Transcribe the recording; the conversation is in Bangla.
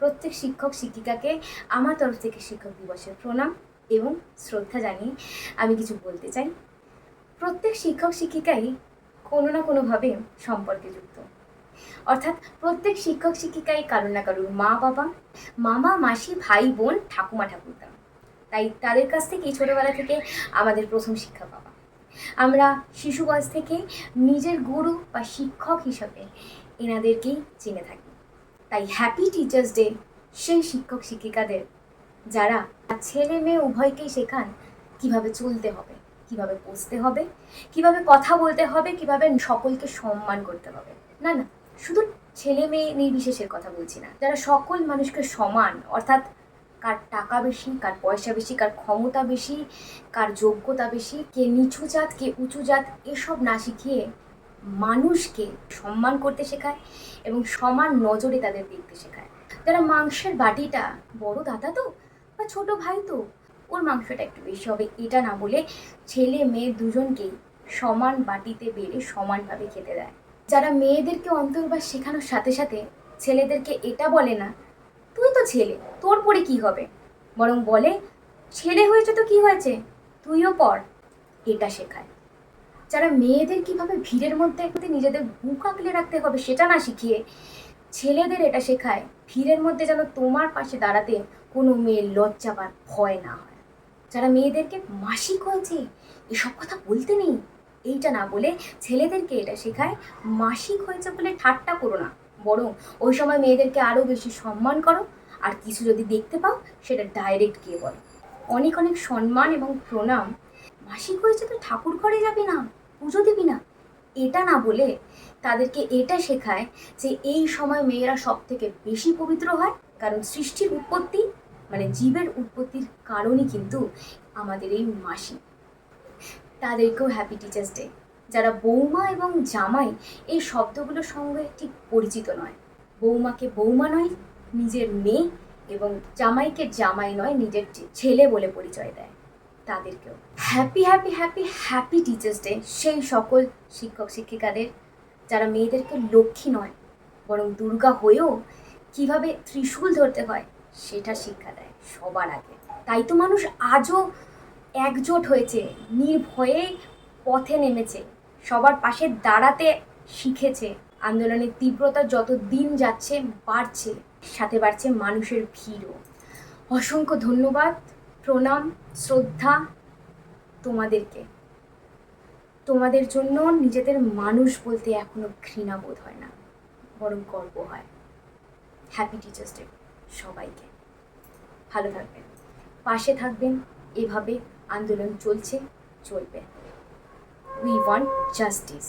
প্রত্যেক শিক্ষক শিক্ষিকাকে আমার তরফ থেকে শিক্ষক দিবসের প্রণাম এবং শ্রদ্ধা জানিয়ে আমি কিছু বলতে চাই। প্রত্যেক শিক্ষক শিক্ষিকাই কোনো না কোনোভাবে সম্পর্কে যুক্ত। অর্থাৎ প্রত্যেক শিক্ষক শিক্ষিকাই কারোর না কারোর মা, বাবা, মামা, মাসি, ভাই, বোন, ঠাকুমা, ঠাকুরদা। তাই তাদের কাছ থেকেই ছোটোবেলা থেকে আমাদের প্রথম শিক্ষা পাওয়া। আমরা শিশু বয়স থেকে নিজের গুরু বা শিক্ষক হিসাবে এনাদেরকেই চিনে থাকি। তাই হ্যাপি টিচার্স ডে সেই শিক্ষক শিক্ষিকাদের, যারা ছেলে মেয়ে উভয়কেই শেখান কীভাবে চলতে হবে, কীভাবে বসতে হবে, কীভাবে কথা বলতে হবে, কীভাবে সকলকে সম্মান করতে হবে। না না, শুধু ছেলে মেয়ে নির্বিশেষের কথা বলছি না। যারা সকল মানুষকে সমান, অর্থাৎ কার টাকা বেশি, কার পয়সা বেশি, কার ক্ষমতা বেশি, কার যোগ্যতা বেশি, কে নিচু জাত, কে উঁচু জাত, এসব না শিখিয়ে মানুষকে সম্মান করতে শেখায় এবং সমান নজরে তাদের দেখতে শেখায়। যারা মাংসের বাটিটা বড় দাদা তো বা ছোট ভাই তো, ওর মাংসটা একটু বেশি হবে। এটা না বলে ছেলে মেয়ে দুজনকেই সমান বাটিতে বেড়ে সমানভাবে খেতে দেয়। যারা মেয়েদেরকে অন্তর্বাস শেখানোর সাথে সাথে ছেলেদেরকে এটা বলে না, তুই তো ছেলে, তোর পরে কি হবে? বরং বলে, ছেলে হয়েছে তো কি হয়েছে? তুইও পড়। এটা শেখায়। যারা মেয়েদের কীভাবে ভিড়ের মধ্যে নিজেদের বুক আঁকলে রাখতে হবে সেটা না শিখিয়ে ছেলেদের এটা শেখায়, ভিড়ের মধ্যে যেন তোমার পাশে দাঁড়াতে কোনো মেয়ের লজ্জা বা ভয় না হয়। যারা মেয়েদেরকে মাসিক হয়েছে, এসব কথা বলতে নেই। এইটা না বলে ছেলেদেরকে এটা শেখায়, মাসিক হয়েছে বলে ঠাট্টা করো না। বরং ওই সময় মেয়েদেরকে আরও বেশি সম্মান করো, আর কিছু যদি দেখতে পাও, সেটা ডাইরেক্ট গিয়ে বলো। অনেক অনেক সম্মান এবং প্রণাম। মাসিক হয়েছে তো ঠাকুর ঘরে যাবে না। পুজো দিবি না? এটা না বলে তাদেরকে এটা শেখায় যে এই সময় মেয়েরা সব থেকে বেশি পবিত্র হয়। কারণ সৃষ্টির উৎপত্তি মানে জীবের উৎপত্তির কারণই কিন্তু আমাদের এই মাসি। তাদেরকেও হ্যাপি টিচার্স ডে যারা বৌমা এবং জামাই, এই শব্দগুলোর সঙ্গে ঠিক পরিচিত নয়। বৌমাকে বৌমা নয়, নিজের মেয়ে এবং জামাইকে জামাই নয়, নিজের ছেলে বলে পরিচয় দেয়। তাদেরকেও। Happy happy happy happy teachers day সেই সকল শিক্ষক, শিক্ষিকাদের, যারা মেয়েদেরকে লক্ষ্মী নয়, বরং দুর্গা হয়েও কীভাবে ত্রিশূল ধরতে হয় সেটা শিক্ষা দেয় সবার আগে। তাই তো মানুষ আজও একজোট হয়েছে, নির্ভয়ে পথে নেমেছে, সবার পাশে দাঁড়াতে শিখেছে আন্দোলনের তীব্রতা যত দিন যাচ্ছে বাড়ছে, সাথে বাড়ছে মানুষের ভিড়ও। অসংখ্য ধন্যবাদ। প্রণাম, শ্রদ্ধা তোমাদেরকে। তোমাদের জন্য নিজেদের মানুষ বলতে এখনও ঘৃণা বোধ হয় না, বরং গর্ব হয়। হ্যাপি টিচার্স ডে সবাইকে। ভালো থাকবেন। পাশে থাকবেন। এভাবে আন্দোলন চলছে, চলবে। We want justice